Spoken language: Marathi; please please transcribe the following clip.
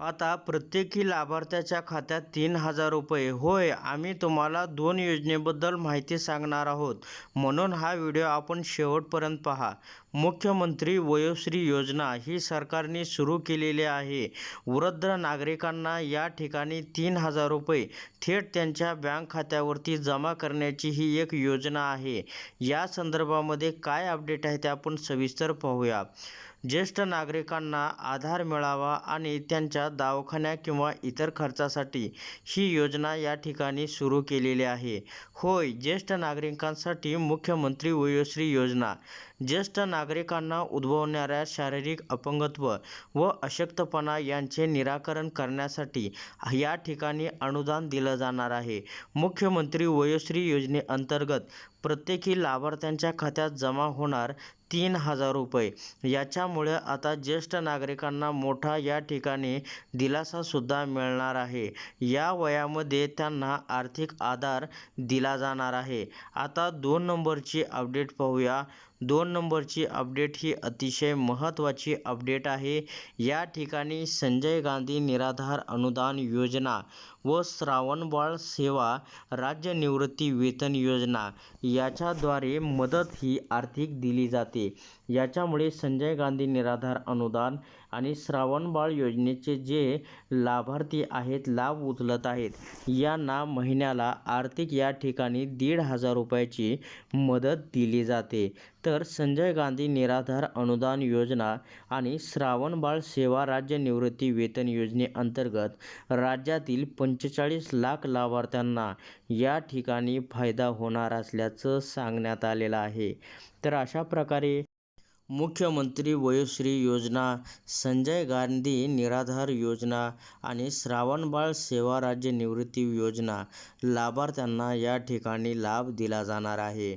आता प्रत्येकी लाभार्थ्याच्या खात्यात तीन हजार रुपये. होय आम्ही तुम्हाला दोन योजनेबद्दल माहिती सांगणार आहोत. म्हणून हा व्हिडिओ आपण शेवटपर्यंत पहा. मुख्यमंत्री वयोश्री योजना ही सरकारने सुरू केलेली आहे. वृद्ध नागरिकांना या ठिकाणी तीन हजार रुपये थेट त्यांच्या बँक खात्यावरती जमा करण्याची ही एक योजना आहे. या संदर्भामध्ये काय अपडेट आहे ते आपण सविस्तर पाहूया. ज्येष्ठ नागरिकांना आधार मिळावा आणि त्यांच्या दवाखान्या किंवा इतर खर्चासाठी ही योजना या ठिकाणी सुरू केलेली आहे. होय ज्येष्ठ नागरिकांसाठी मुख्यमंत्री वयोश्री योजना. ज्येष्ठ नागरिकांना उद्भवणाऱ्या शारीरिक अपंगत्व व अशक्तपणा यांचे निराकरण करण्यासाठी या ठिकाणी अनुदान दिलं जाणार आहे. मुख्यमंत्री वयोश्री योजनेअंतर्गत प्रत्येकी लाभार्थ्यांच्या खात्यात जमा होणार तीन हजार रुपये. याच्यामुळे आता ज्येष्ठ नागरिकांना मोठा या ठिकाणी दिलासासुद्धा मिळणार आहे. या वयामध्ये त्यांना आर्थिक आधार दिला जाणार आहे. आता दोन नंबरची अपडेट पाहूया. दोन नंबरची अपडेट ही अतिशय महत्त्वाची अपडेट आहे. या ठिकाणी संजय गांधी निराधार अनुदान योजना व श्रावणबाळ सेवा राज्य निवृत्ती वेतन योजना याच्याद्वारे मदत ही आर्थिक दिली जाते. याच्यामुळे संजय गांधी निराधार अनुदान आणि श्रावणबाळ योजनेचे जे लाभार्थी आहेत लाभ उचलत आहेत यांना महिन्याला आर्थिक या ठिकाणी दीड हजार रुपयाची मदत दिली जाते. तर संजय गांधी निराधार अनुदान योजना आणि श्रावणबाळ सेवा राज्य निवृत्ती वेतन योजनेअंतर्गत राज्यातील पंचेचाळीस लाख लाभार्थ्यांना या ठिकाणी फायदा होणार असल्याचं सांगण्यात आलेलं आहे. तर अशा प्रकारे मुख्यमंत्री वयोश्री योजना संजय गांधी निराधार योजना आणि श्रावणबाळ सेवा राज्य निवृत्ती योजना लाभार्थ्यांना या ठिकाणी लाभ दिला जाणार आहे.